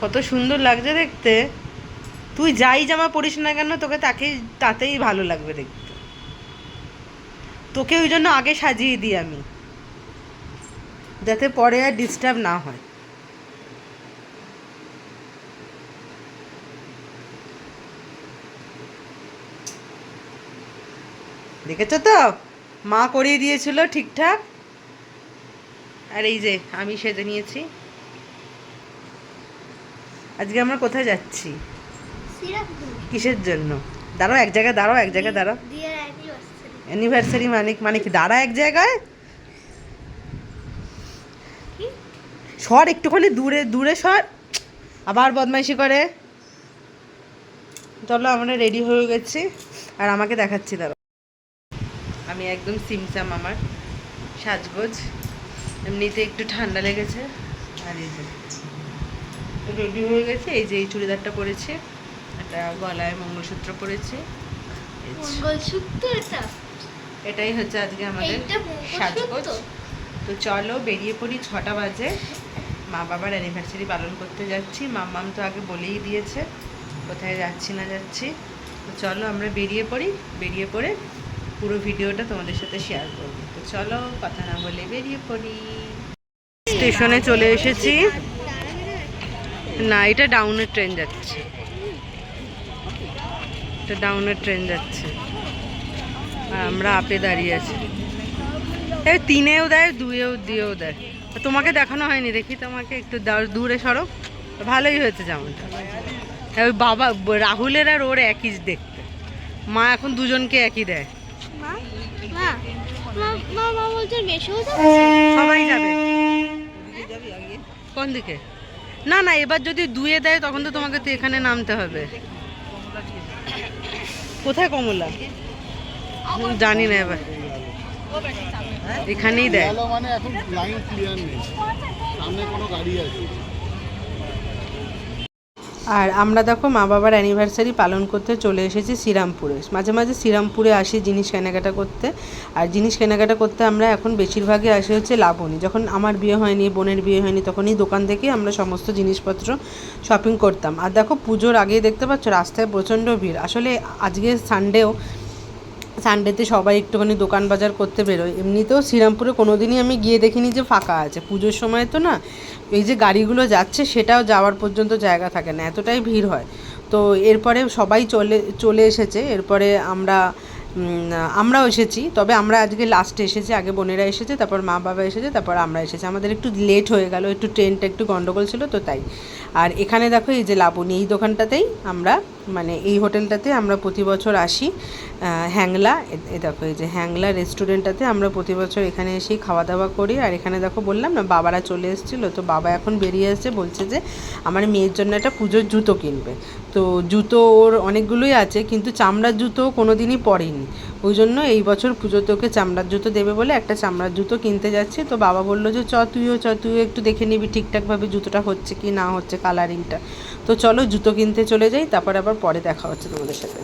কত সুন্দর লাগছে দেখতে। তুই যাই জামা পরিস না কেন, তোকে তাকে তাতেই ভালো লাগবে দেখতে। তোকে ওই জন্য আগে সাজিয়ে দিই আমি। যাতে পরে আর ডিস্টার্ব না হয়। দেখেছ তো? মা করিয়ে দিয়েছিল ঠিকঠাক। আর এই যে, আমি সেজে নিয়েছি। আজকে আমরা কোথায় যাচ্ছি? কিসের জন্য? দাঁড়াও এক জায়গায় দাঁড়াও এক জায়গায় দাঁড়াও। অ্যানিভার্সারি মানে মানে কি দাঁড়া এক জায়গায়? সর একটুখানি দূরে দূরে সর। আবার বদমাইশি করে। চলো আমরা রেডি হয়ে গেছি। আর আমাকে দেখাচ্ছি দাঁড়াও। আমি একদম সিমসাম আমার। সাজগোজ। এমনিতে একটু ঠান্ডা লেগেছে। আর এই রেডি হয়ে গেছে। এই যে এই চুড়িদারটা পরেছে একটা গলায় মঙ্গলসূত্র পরেছে। মঙ্গলসূত্র এটা? এটাই হচ্ছে আজকে আমাদের সাজগোজ। তো চলো বেরিয়ে পড়ি ছটা বাজে। মা বাবার অ্যানিভার্সারি পালন করতে যাচ্ছি। মাম্মাম তো আগে বলেই দিয়েছে কোথায় যাচ্ছি না যাচ্ছি। তো চলো আমরা বেরিয়ে পড়ি। বেরিয়ে পড়ে পুরো ভিডিওটা তোমাদের সাথে শেয়ার করব। তো চলো কথা না বলে বেরিয়ে পড়ি। স্টেশনে চলে এসেছি। না এটা ডাউনের ট্রেন যাচ্ছে। এটা ডাউনের ট্রেন যাচ্ছে। আর আমরা আপে দাঁড়িয়ে আছি। এই তিনেও দেয় দুয়েও দিয়েও দেয়। তোমাকে দেখানো হয়নি দেখি তোমাকে একটু দূরে সরো। ভালোই হয়েছে জামাটা। হ্যাঁ, ওই বাবা রাহুলের আর ওর একই দেখতে। মা এখন দুজনকে একই দেয়। সবাই যাবে। কোন দিকে? না না, এবার যদি দুয়ে দেয়, তখন তো তোমাকে তো এখানে নামতে হবে। কোথায় কমলা? জানি না এবার। এখানেই দেয়। মানে এখন লাইন ক্লিয়ার নেই। সামনে কোনো গাড়ি আছে। আর আমরা দেখো মা বাবার অ্যানিভার্সারি পালন করতে চলে এসেছি শ্রীরামপুরে। মাঝে মাঝে শ্রীরামপুরে আসি জিনিস কেনাকাটা করতে। আর জিনিস কেনাকাটা করতে আমরা এখন বেশিরভাগই আসি হচ্ছে লাবণী। যখন আমার বিয়ে হয়নি, বোনের বিয়ে হয়নি, তখনই দোকান থেকে আমরা সমস্ত জিনিসপত্র শপিং করতাম। আর দেখো পুজোর আগেই দেখতে পাচ্ছ রাস্তায় প্রচণ্ড ভিড়। আসলে আজকে সানডেও সানডেতে সবাই একটুখানি দোকান বাজার করতে বেরোয়। এমনিতেও শ্রীরামপুরে কোনো দিনই আমি গিয়ে দেখিনি যে ফাঁকা আছে। পুজোর সময় তো না, এই যে গাড়িগুলো যাচ্ছে সেটাও যাওয়ার পর্যন্ত জায়গা থাকে না, এতটাই ভিড় হয়। তো এরপরে সবাই চলে চলে এসেছে। এরপরে আমরা আমরাও এসেছি। তবে আমরা আজকে লাস্টে এসেছি, আগে বোনেরা এসেছে, তারপর মা বাবা এসেছে, তারপর আমরা এসেছি। আমাদের একটু লেট হয়ে গেল, একটু ট্রেনটা একটু গন্ডগোল ছিল, তো তাই। আর এখানে দেখো এই যে লাবণী, এই দোকানটাতেই আমরা মানে এই হোটেলটাতে আমরা প্রতি বছর আসি হ্যাংলা, এ- দেখো এই যে হ্যাংলা রেস্টুরেন্টটাতে আমরা প্রতি বছর এখানে এসেই খাওয়া দাওয়া করি। আর এখানে দেখো বললাম না, বাবারা চলে এসেছিল, তো বাবা এখন বেরিয়ে এসেছে, বলছে যে আমার মেয়ের জন্য একটা পুজোর জুতো কিনবে। তো জুতো ওর অনেকগুলোই আছে, কিন্তু চামড়ার জুতো কোনো দিনই পরেনি। ওই জন্য এই বছর পুজোতে ওকে চামড়ার জুতো দেবে বলে একটা চামড়ার জুতো কিনতে যাচ্ছি। তো বাবা বলল যে, চ তুইও চ তুইও একটু দেখে নিবি ঠিকঠাকভাবে জুতোটা হচ্ছে কি না হচ্ছে কালারিংটা তো চলো জুতো কিনতে চলে যাই, তারপর আবার পরে দেখা হচ্ছে তোমাদের সাথে।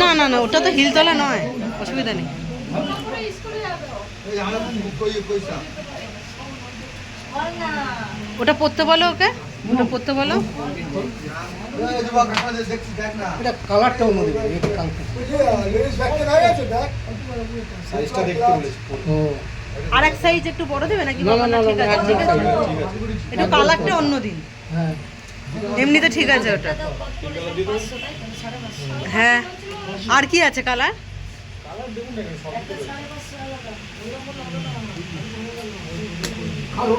না না না, ওটা তো হিলতলা নয়, অসুবিধা নেই। ওটা পড়তে বলো ওকে? ওটা পড়তে বলো? এটা কালারটা অন্যদিকে এটা কালারটা দেখতে ও। আর এক সাইজ একটু বড় দেবে নাকি? না, ঠিক আছে ঠিক আছে। একটু কালারটা অন্য দিন। হ্যাঁ। এমনিতে ঠিক আছে ওটা। হ্যাঁ। আর কি আছে কালার? কালোর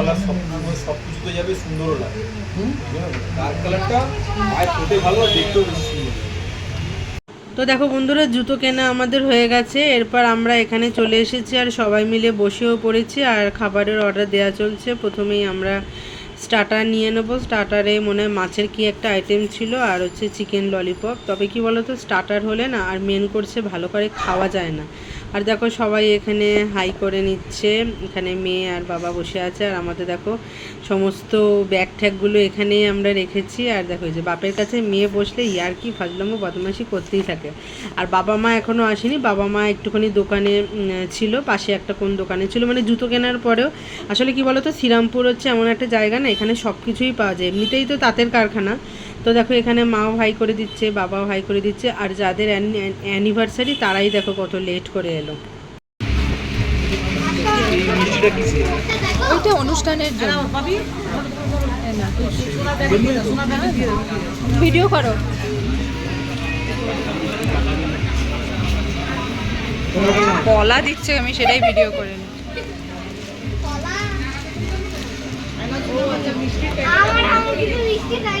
কালার সব সব কিছুতে যাবে সুন্দরও লাগে। ডার্ক কালারটা পরতে ভালো দেখতেও সুন্দর তো দেখো বন্ধুরা, জুতো কেনা আমাদের হয়ে গেছে। এরপর আমরা এখানে চলে এসেছি আর সবাই মিলে বসেও পড়েছি আর খাবারের অর্ডার দেওয়া চলছে। প্রথমেই আমরা স্টার্টার নিয়ে নেব। স্টার্টারে মনে হয় মাছের কি একটা আইটেম ছিল আর হচ্ছে চিকেন ললিপপ তবে কি বলো তো স্টার্টার হলে না আর মেন করছে ভালো করে খাওয়া যায় না। আর দেখো সবাই এখানে হাই করে নিচ্ছে। এখানে মেয়ে আর বাবা বসে আছে। আর আমাদের দেখো সমস্ত ব্যাগ ট্যাগগুলো এখানেই আমরা রেখেছি। আর দেখো যে বাপের কাছে মেয়ে বসলে ইয়ার কি ফাজলামো বদমাশি করতেই থাকে। আর বাবা মা এখনও আসেনি। বাবা মা একটুখানি দোকানে ছিল। পাশে একটা কোন দোকানে ছিল। মানে জুতো কেনার পরেও। আসলে কি বলতো? শ্রীরামপুর হচ্ছে এমন একটা জায়গা না, এখানে সব কিছুই পাওয়া যায়। এমনিতেই তো তাঁতের কারখানা। তো দেখো এখানে মাও ভাই করে দিচ্ছে বাবাও ভাই করে দিচ্ছে আর যাদের অ্যানিভার্সারি তারাই দেখো কত লেট করে এলো। ওইটা অনুষ্ঠানের জন্য। ভিডিও করো। কলা দিচ্ছে আমি সেটাই ভিডিও করে নিই আমার আমার কিছু মিষ্টি নাই।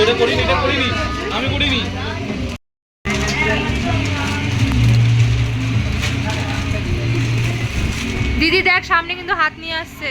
এটা করিনি এটা করিনি। আমি করিনি। দিদি দেখ সামনে কিন্তু হাত নিয়ে আসছে।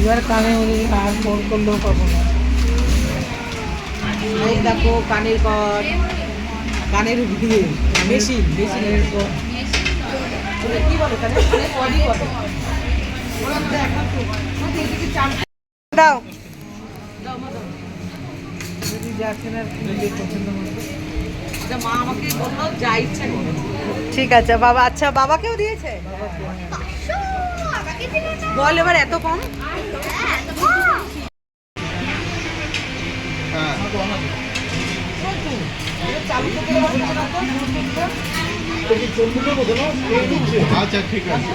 এবার কানে আর ফোন করলেও পাবো না। এই দেখো কানের কর কানের ভিড়ে বেশি বেশি কি বলে কানের দাও। যদি যাচ্ছেন আর পছন্দ মতো এটা মা আমাকে বলল যা ইচ্ছা করো। ঠিক আছে, বাবা আচ্ছা বাবাকেও দিয়েছে? বল এবার এত কম? আচ্ছা ঠিক আছে।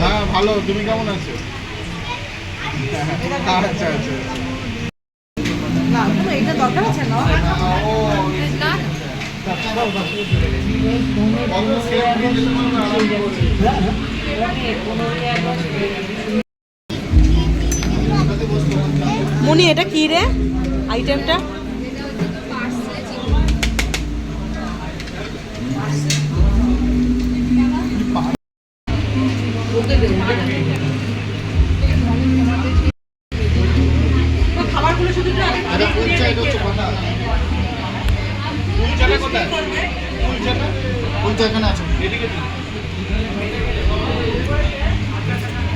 হ্যাঁ ভালো, তুমি কেমন আছো? আচ্ছা আচ্ছা এটা দরকার। মনি এটা কি রে আইটেমটা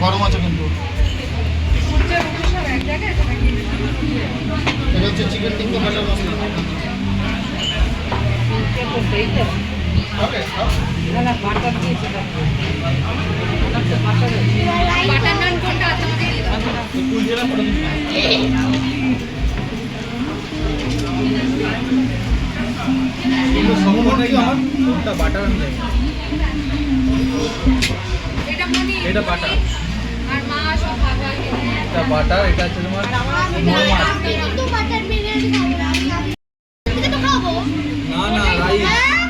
গরম আছে কিন্তু। এটা হচ্ছে chicken tikka butter masala. Butter এটা বাটার এটা বাটার এটা হচ্ছে তোমার না না রাইস। হ্যাঁ।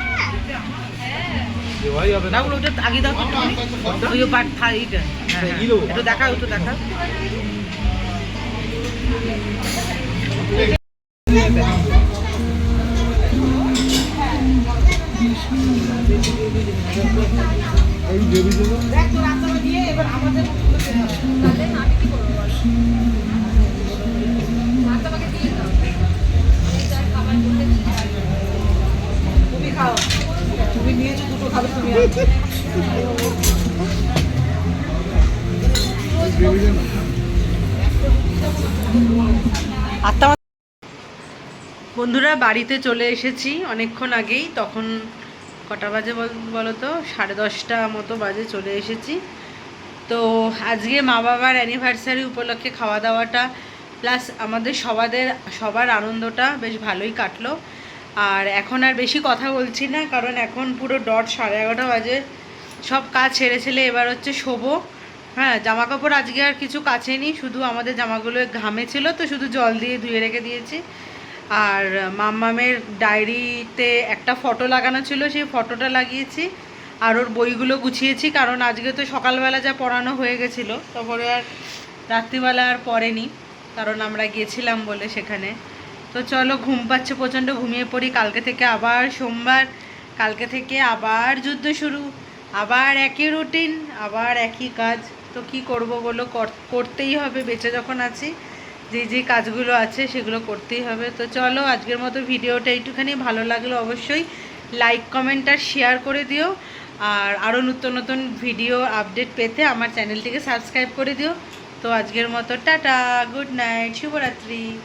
দেওয়াই হবে না। ওটা আগে তো দেখা দেখা বন্ধুরা, বাড়িতে চলে এসেছি অনেকক্ষণ আগেই। তখন কটা বাজে বল- তো সাড়ে দশটা মতো বাজে চলে এসেছি। তো আজকে মা বাবার অ্যানিভার্সারি উপলক্ষে খাওয়া দাওয়াটা প্লাস আমাদের সবাদের, সবার আনন্দটা বেশ ভালোই কাটলো। আর এখন আর বেশি কথা বলছি না, কারণ এখন পুরো ডট সাড়ে এগারোটা বাজে। সব কাজ ছেড়ে ছেলে, এবার হচ্ছে শোবো। হ্যাঁ জামা কাপড় আজকে আর কিছু কাছে নি শুধু আমাদের জামাগুলো ঘামে ছিল তো, শুধু জল দিয়ে ধুয়ে রেখে দিয়েছি। আর মাম্মামের ডায়েরিতে একটা ফটো লাগানো ছিল, সেই ফটোটা লাগিয়েছি। আর ওর বইগুলো গুছিয়েছি, কারণ আজকে তো সকালবেলা যা পড়ানো হয়ে গেছিল, তারপরে আর রাত্রিবেলা আর পড়েনি, কারণ আমরা গিয়েছিলাম বলে সেখানে। তো চলো, ঘুম পাচ্ছে প্রচণ্ড, ঘুমিয়ে পড়ি। কালকে থেকে আবার সোমবার, কালকে থেকে আবার যুদ্ধ শুরু, আবার একই রুটিন আবার একই কাজ। তো কি করব বলো? কর- করতেই হবে, বেঁচে যখন আছি, যে যে কাজগুলো আছে সেগুলো করতেই হবে। তো চলো, আজকের মতো ভিডিওটা একটুখানি ভালো লাগল অবশ্যই লাইক কমেন্ট আর শেয়ার করে দিও। আর আরও নতুন নতুন ভিডিও আপডেট পেতে আমার চ্যানেলটিকে সাবস্ক্রাইব করে দিও। তো আজকের মতো টাটা গুড নাইট শুভরাত্রি।